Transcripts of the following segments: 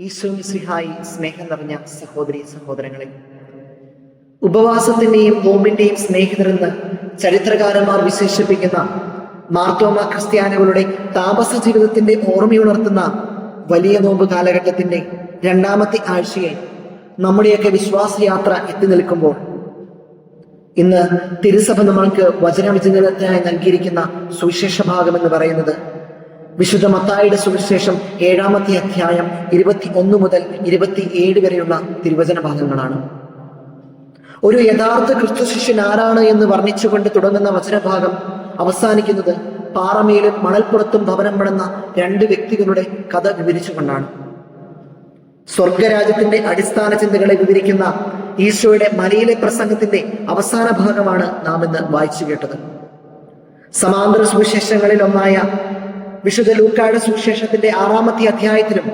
ഈശോമിസിഹായി സ്നേഹം നിറഞ്ഞ സഹോദരി സഹോദരങ്ങളെ ഉപവാസത്തിന്റെയും നോമ്പിന്റെയും സ്നേഹിതരെന്ന് ചരിത്രകാരന്മാർ വിശേഷിപ്പിക്കുന്ന മാർത്തോമ ക്രിസ്ത്യാനികളുടെ താമസ ജീവിതത്തിന്റെ ഓർമ്മയുണർത്തുന്ന വലിയ നോമ്പ് കാലഘട്ടത്തിന്റെ രണ്ടാമത്തെ ആഴ്ചയെ നമ്മുടെയൊക്കെ വിശ്വാസയാത്ര എത്തി നിൽക്കുമ്പോൾ ഇന്ന് തിരുസഭ നമ്മൾക്ക് വചനവിചിന്തനത്തിനായി നൽകിയിരിക്കുന്ന സുവിശേഷ ഭാഗം എന്ന് പറയുന്നത് വിശുദ്ധ മത്തായിയുടെ സുവിശേഷം ഏഴാമത്തെ അധ്യായം ഇരുപത്തി ഒന്ന് മുതൽ ഇരുപത്തി ഏഴ് വരെയുള്ള തിരുവചന ഭാഗങ്ങളാണ് ഒരു യഥാർത്ഥ ക്രിസ്തു ശിഷ്യൻ ആരാണ് എന്ന് വർണിച്ചുകൊണ്ട് തുടങ്ങുന്ന വചനഭാഗം അവസാനിക്കുന്നത് പാറമേലും മണൽപ്പുറത്തും ഭവനം പെടുന്ന രണ്ട് വ്യക്തികളുടെ കഥ വിവരിച്ചുകൊണ്ടാണ്. സ്വർഗരാജ്യത്തിന്റെ അടിസ്ഥാന ചിന്തകളെ വിവരിക്കുന്ന ഈശോയുടെ മലയിലെ പ്രസംഗത്തിന്റെ അവസാന ഭാഗമാണ് നാം ഇന്ന് വായിച്ചു കേട്ടത്. സമാന്തര സുവിശേഷങ്ങളിൽ ഒന്നായ വിശുദ്ധ ലൂക്കായുടെ സുവിശേഷത്തിന്റെ ആറാമത്തെ അധ്യായത്തിലും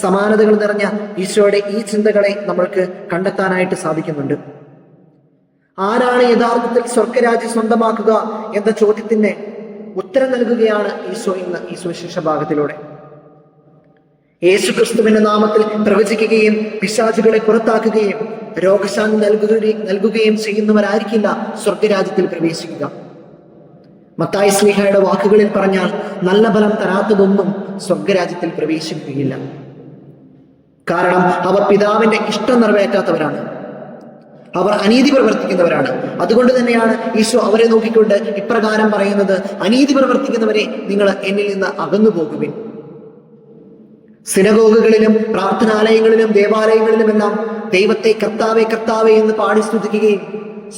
സമാനതകൾ നിറഞ്ഞ ഈശോയുടെ ഈ ചിന്തകളെ നമ്മൾക്ക് കണ്ടെത്താനായിട്ട് സാധിക്കുന്നുണ്ട്. ആരാണ് യഥാർത്ഥത്തിൽ സ്വർഗരാജ്യം സ്വന്തമാക്കുക എന്ന ചോദ്യത്തിന് ഉത്തരം നൽകുകയാണ് ഈശോ ഇന്ന് ഈ സുവിശേഷ ഭാഗത്തിലൂടെ. യേശു ക്രിസ്തുവിന്റെ നാമത്തിൽ പ്രവചിക്കുകയും പിശാചുകളെ പുറത്താക്കുകയും രോഗശാന്തി നൽകുകയും നൽകുകയും ചെയ്യുന്നവരായിരിക്കില്ല സ്വർഗരാജ്യത്തിൽ പ്രവേശിക്കുക. മത്തായി സ്ലിഹയുടെ വാക്കുകളിൽ പറഞ്ഞാൽ നല്ല ഫലം തരാത്തതൊന്നും സ്വർഗരാജ്യത്തിൽ പ്രവേശിക്കുകയില്ല. കാരണം അവർ പിതാവിന്റെ ഇഷ്ടം നിറവേറ്റാത്തവരാണ്. അവർ അനീതി പ്രവർത്തിക്കുന്നവരാണ്. അതുകൊണ്ട് തന്നെയാണ് ഈശോ അവരെ നോക്കിക്കൊണ്ട് ഇപ്രകാരം പറയുന്നത് അനീതി പ്രവർത്തിക്കുന്നവരെ നിങ്ങൾ എന്നിൽ നിന്ന് അകന്നു പോകുവിൻ സിനഗോഗുകളിലും പ്രാർത്ഥനാലയങ്ങളിലും ദേവാലയങ്ങളിലുമെല്ലാം ദൈവത്തെ കർത്താവെ കർത്താവെ എന്ന് പാടി സ്തുതിക്കുകയും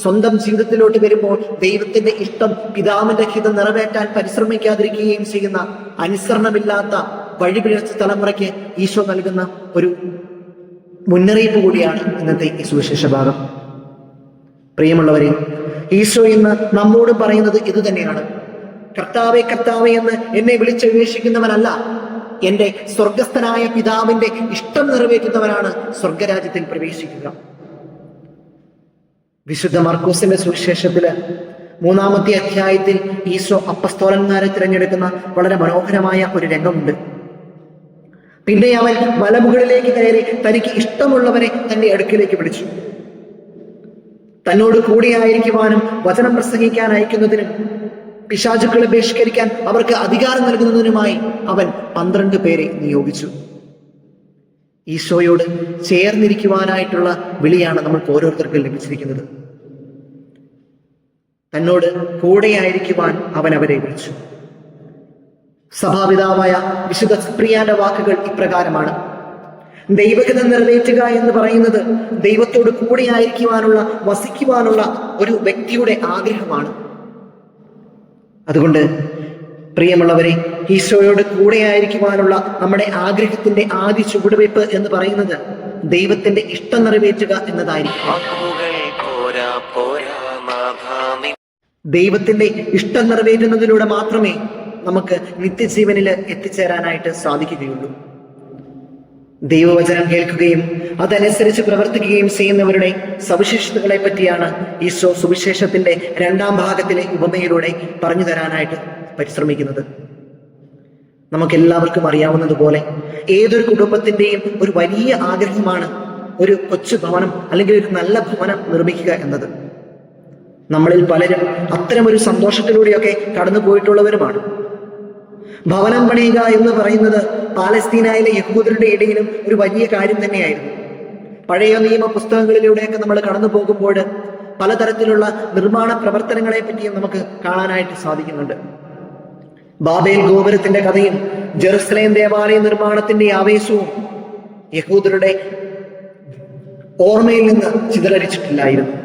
സ്വന്തം ജീവിതത്തിലോട്ട് വരുമ്പോൾ ദൈവത്തിന്റെ ഇഷ്ടം പിതാവിന്റെ ഹിതം നിറവേറ്റാൻ പരിശ്രമിക്കാതിരിക്കുകയും ചെയ്യുന്ന അനുസരണമില്ലാത്ത വഴിപിഴച്ച തലമുറയ്ക്ക് ഈശോ നൽകുന്ന ഒരു മുന്നറിയിപ്പ് കൂടിയാണ് ഇന്നത്തെ ഈ സുവിശേഷ ഭാഗം. പ്രിയമുള്ളവരെ ഈശോ ഇന്ന് നമ്മോട് പറയുന്നത് ഇത് തന്നെയാണ്. കർത്താവെ കർത്താവെ എന്ന് എന്നെ വിളിച്ചന്വേഷിക്കുന്നവനല്ല എന്റെ സ്വർഗസ്ഥനായ പിതാവിന്റെ ഇഷ്ടം നിറവേറ്റുന്നവനാണ് സ്വർഗരാജ്യത്തിൽ പ്രവേശിക്കുക. വിശുദ്ധ മർക്കൂസിന്റെ സുവിശേഷത്തിൽ മൂന്നാമത്തെ അധ്യായത്തിൽ ഈശോ അപ്പസ്തോലന്മാരെ തിരഞ്ഞെടുക്കുന്ന വളരെ മനോഹരമായ ഒരു രംഗമുണ്ട്. പിന്നെ അവൻ മലമുകളിലേക്ക് കയറി തനിക്ക് ഇഷ്ടമുള്ളവരെ തന്റെ അടുക്കിലേക്ക് വിളിച്ചു. തന്നോട് കൂടിയായിരിക്കുവാനും വചനം പ്രസംഗിക്കാൻ അയക്കുന്നതിനും പിശാചുക്കളെ ബഹിഷ്കരിക്കാൻ അവർക്ക് അധികാരം നൽകുന്നതിനുമായി അവൻ പന്ത്രണ്ട് പേരെ നിയോഗിച്ചു. ഈശോയോട് ചേർന്നിരിക്കുവാനായിട്ടുള്ള വിളിയാണ് നമ്മൾക്ക് ഓരോരുത്തർക്കും ലഭിച്ചിരിക്കുന്നത്. തന്നോട് കൂടെയായിരിക്കുവാൻ അവൻ അവരെ വിളിച്ചു. സഭാപിതാവായ വിശുദ്ധ സുപ്രിയാന്റെ വാക്കുകൾ ഇപ്രകാരമാണ്. ദൈവഗത നിറവേറ്റുക എന്ന് പറയുന്നത് ദൈവത്തോട് കൂടെയായിരിക്കുവാനുള്ള വസിക്കുവാനുള്ള ഒരു വ്യക്തിയുടെ ആഗ്രഹമാണ്. അതുകൊണ്ട് പ്രിയമുള്ളവരെ ഈശോയോട് കൂടെയായിരിക്കുവാനുള്ള നമ്മുടെ ആഗ്രഹത്തിന്റെ ആദ്യ ചുവടുവയ്പ് എന്ന് പറയുന്നത് ദൈവത്തിന്റെ ഇഷ്ടം നിറവേറ്റുക എന്നതായിരിക്കും. ദൈവത്തിന്റെ ഇഷ്ടം നിറവേറ്റുന്നതിലൂടെ മാത്രമേ നമുക്ക് നിത്യജീവനിൽ എത്തിച്ചേരാനായിട്ട് സാധിക്കുകയുള്ളൂ. ദൈവവചനം കേൾക്കുകയും അതനുസരിച്ച് പ്രവർത്തിക്കുകയും ചെയ്യുന്നവരുടെ സവിശേഷതകളെ പറ്റിയാണ് ഈശോ സുവിശേഷത്തിന്റെ രണ്ടാം ഭാഗത്തിലെ ഉപമയിലൂടെ പറഞ്ഞു തരാനായിട്ട് പരിശ്രമിക്കുന്നത്. നമുക്കെല്ലാവർക്കും അറിയാവുന്നതുപോലെ ഏതൊരു കുടുംബത്തിന്റെയും ഒരു വലിയ ആഗ്രഹമാണ് ഒരു കൊച്ചു ഭവനം അല്ലെങ്കിൽ ഒരു നല്ല ഭവനം നിർമ്മിക്കുക എന്നത്. നമ്മളിൽ പലരും അത്തരമൊരു സന്തോഷത്തിലൂടെയൊക്കെ കടന്നു പോയിട്ടുള്ളവരുമാണ് ഭവനം പണിയുക എന്ന് പറയുന്നത് പാലസ്തീനായിലെ യഹൂദരുടെ ഇടയിലും ഒരു വലിയ കാര്യം തന്നെയായിരുന്നു. പഴയ നിയമ പുസ്തകങ്ങളിലൂടെയൊക്കെ നമ്മൾ കടന്നു പോകുമ്പോൾ പലതരത്തിലുള്ള നിർമ്മാണ പ്രവർത്തനങ്ങളെ പറ്റിയും നമുക്ക് കാണാനായിട്ട് സാധിക്കുന്നുണ്ട്. ബാബേൽ ഗോപുരത്തിന്റെ കഥയും ജെറുസലേം ദേവാലയ നിർമ്മാണത്തിന്റെ ആവേശവും യഹൂദരുടെ ഓർമ്മയിൽ നിന്ന് ചിതലരിച്ചിട്ടില്ലായിരുന്നു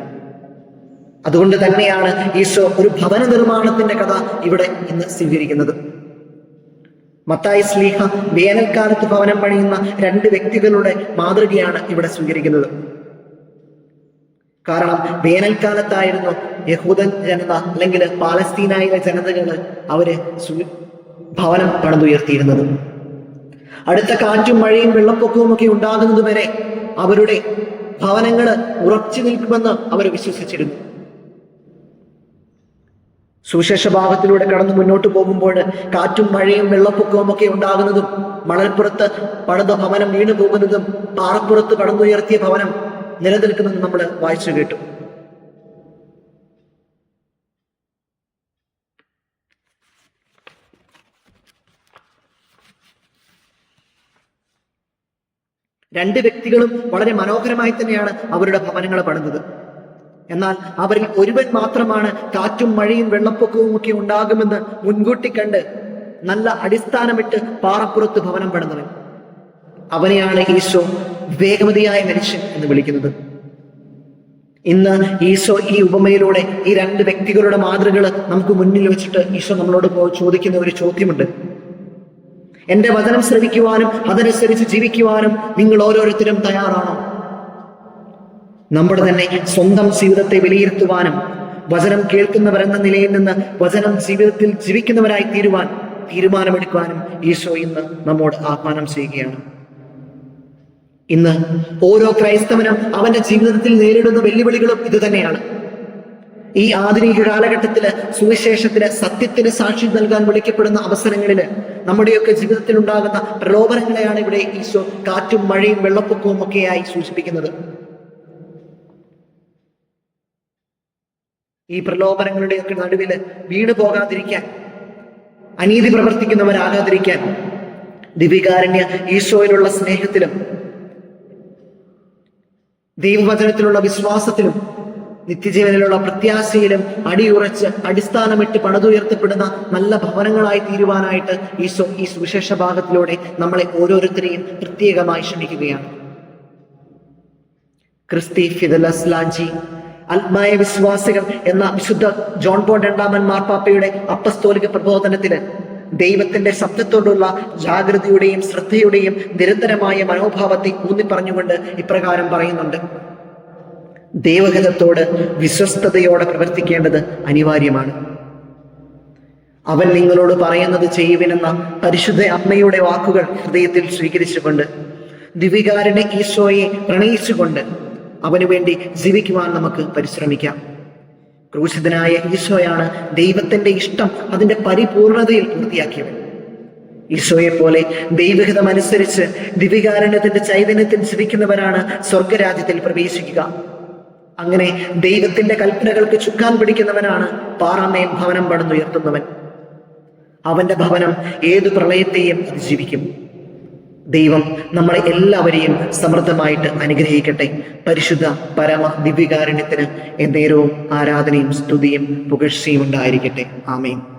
അതുകൊണ്ട് തന്നെയാണ് ഈശോ ഒരു ഭവന നിർമ്മാണത്തിന്റെ കഥ ഇവിടെ ഇന്ന് സ്വീകരിക്കുന്നത്. മത്തായി സ്ലീഹ വേനൽക്കാലത്ത് ഭവനം പണിയുന്ന രണ്ട് വ്യക്തികളുടെ മാതൃകയാണ് ഇവിടെ സ്വീകരിക്കുന്നത്. കാരണം വേനൽക്കാലത്തായിരുന്നു യഹൂദൻ ജനത അല്ലെങ്കിൽ പാലസ്തീനായിലെ ജനതകൾ അവർ ഭവനം പണിതുയർത്തിയിരുന്നത്. അടുത്ത കാറ്റും മഴയും വെള്ളപ്പൊക്കവും ഒക്കെ ഉണ്ടാകുന്നത് വരെ അവരുടെ ഭവനങ്ങൾ ഉറച്ചു നിൽക്കുമെന്ന് അവർ വിശ്വസിച്ചിരുന്നു. സുവിശേഷ ഭാഗത്തിലൂടെ കടന്നു മുന്നോട്ട് പോകുമ്പോൾ കാറ്റും മഴയും വെള്ളപ്പൊക്കവും ഒക്കെ ഉണ്ടാകുന്നതും മണൽപ്പുറത്ത് പണിത ഭവനം വീണു പോകുന്നതും പാറപ്പുറത്ത് കടന്നുയർത്തിയ ഭവനം നിലനിൽക്കുന്നതും നമ്മൾ വായിച്ചു കേട്ടു. രണ്ട് വ്യക്തികളും വളരെ മനോഹരമായി തന്നെയാണ് അവരുടെ ഭവനങ്ങൾ പണിതത്. എന്നാൽ അവരിൽ ഒരുവൻ മാത്രമാണ് കാറ്റും മഴയും വെള്ളപ്പൊക്കവും ഒക്കെ ഉണ്ടാകുമെന്ന് മുൻകൂട്ടി കണ്ട് നല്ല അടിസ്ഥാനമിട്ട് പാറപ്പുറത്ത് ഭവനം പണിതവൻ. അവനെയാണ് ഈശോ വേഗമതിയായ മനുഷ്യൻ എന്ന് വിളിക്കുന്നത്. ഇന്ന് ഈശോ ഈ ഉപമയിലൂടെ ഈ രണ്ട് വ്യക്തികളുടെ മാതൃകൾ നമുക്ക് മുന്നിൽ വെച്ചിട്ട് ഈശോ നമ്മളോട് ചോദിക്കുന്ന ഒരു ചോദ്യമുണ്ട്. എന്റെ വചനം ശ്രവിക്കുവാനും അതനുസരിച്ച് ജീവിക്കുവാനും നിങ്ങൾ ഓരോരുത്തരും തയ്യാറാണോ? നമ്മുടെ തന്നെ സ്വന്തം ജീവിതത്തെ വിലയിരുത്തുവാനും വചനം കേൾക്കുന്നവരെന്ന നിലയിൽ നിന്ന് വചനം ജീവിതത്തിൽ ജീവിക്കുന്നവരായി തീരുവാൻ തീരുമാനമെടുക്കുവാനും ഈശോ ഇന്ന് നമ്മോട് ആഹ്വാനം ചെയ്യുകയാണ്. ഇന്ന് ഓരോ ക്രൈസ്തവനും അവന്റെ ജീവിതത്തിൽ നേരിടുന്ന വെല്ലുവിളികളും ഇത് തന്നെയാണ്. ഈ ആധുനിക കാലഘട്ടത്തിൽ സുവിശേഷത്തിന് സത്യത്തിന് സാക്ഷി നൽകാൻ വിളിക്കപ്പെടുന്ന അവസരങ്ങളിൽ നമ്മുടെയൊക്കെ ജീവിതത്തിൽ ഉണ്ടാകുന്ന പ്രലോഭനങ്ങളെയാണ് ഇവിടെ ഈശോ കാറ്റും മഴയും വെള്ളപ്പൊക്കവും ഒക്കെയായി സൂചിപ്പിക്കുന്നത്. ഈ പ്രലോഭനങ്ങളുടെയൊക്കെ നടുവിൽ വീണു പോകാതിരിക്കാൻ അനീതി പ്രവർത്തിക്കുന്നവരാകാതിരിക്കാൻ ദിവികാരണ്യ ഈശോയിലുള്ള സ്നേഹത്തിലും ദൈവവചനത്തിലുള്ള വിശ്വാസത്തിലും നിത്യജീവനിലുള്ള പ്രത്യാശയിലും അടിയുറച്ച് അടിസ്ഥാനമിട്ട് പണിതുയർത്തപ്പെടുന്ന നല്ല ഭവനങ്ങളായി തീരുവാനായിട്ട് ഈശോ ഈ സുവിശേഷ ഭാഗത്തിലൂടെ നമ്മളെ ഓരോരുത്തരെയും പ്രത്യേകമായി ക്ഷണിക്കുകയാണ്. ക്രിസ്തി ഫിദലസ് ആത്മായ വിശ്വാസികൾ എന്ന വിശുദ്ധ ജോൺ പോൾ രണ്ടാമൻ മാർപ്പാപ്പയുടെ അപ്പസ്തോലിക പ്രബോധനത്തിൽ ദൈവത്തിന്റെ ശബ്ദത്തോടുള്ള ജാഗ്രതയുടെയും ശ്രദ്ധയുടെയും നിരന്തരമായ മനോഭാവത്തെ ഊന്നി പറഞ്ഞുകൊണ്ട് ഇപ്രകാരം പറയുന്നുണ്ട്. ദൈവഹിതത്തോട് വിശ്വസ്തയോടെ പ്രവർത്തിക്കേണ്ടത് അനിവാര്യമാണ്. അവൻ നിങ്ങളോട് പറയുന്നത് ചെയ്യുവിനെന്ന പരിശുദ്ധ അമ്മയുടെ വാക്കുകൾ ഹൃദയത്തിൽ സ്വീകരിച്ചുകൊണ്ട് ദിവികാരനെ ഈശോയെ പ്രണയിച്ചുകൊണ്ട് അവനു വേണ്ടി ജീവിക്കുവാൻ നമുക്ക് പരിശ്രമിക്കാം. ക്രൂശിതനായ ഈശോയാണ് ദൈവത്തിന്റെ ഇഷ്ടം അതിന്റെ പരിപൂർണതയിൽ പൂർത്തിയാക്കിയവൻ. ഈശോയെ പോലെ ദൈവഹിതം അനുസരിച്ച് ദിവികാരണത്തിന്റെ ചൈതന്യത്തിൽ ജീവിക്കുന്നവരാണ് സ്വർഗരാജ്യത്തിൽ പ്രവേശിക്കുക. അങ്ങനെ ദൈവത്തിന്റെ കൽപ്പനകൾക്ക് ചുക്കാൻ പിടിക്കുന്നവനാണ് പാറമേൽ ഭവനം പണിതുയർത്തുന്നവൻ. അവന്റെ ഭവനം ഏതു പ്രളയത്തെയും അതിജീവിക്കും. ദൈവം നമ്മളെ എല്ലാവരെയും സമൃദ്ധമായിട്ട് അനുഗ്രഹിക്കട്ടെ. പരിശുദ്ധ പരമ ദിവ്യകാരുണ്യത്തിന് എന്നേരവും ആരാധനയും സ്തുതിയും പുകഴ്ചയും ഉണ്ടായിരിക്കട്ടെ. ആമേൻ.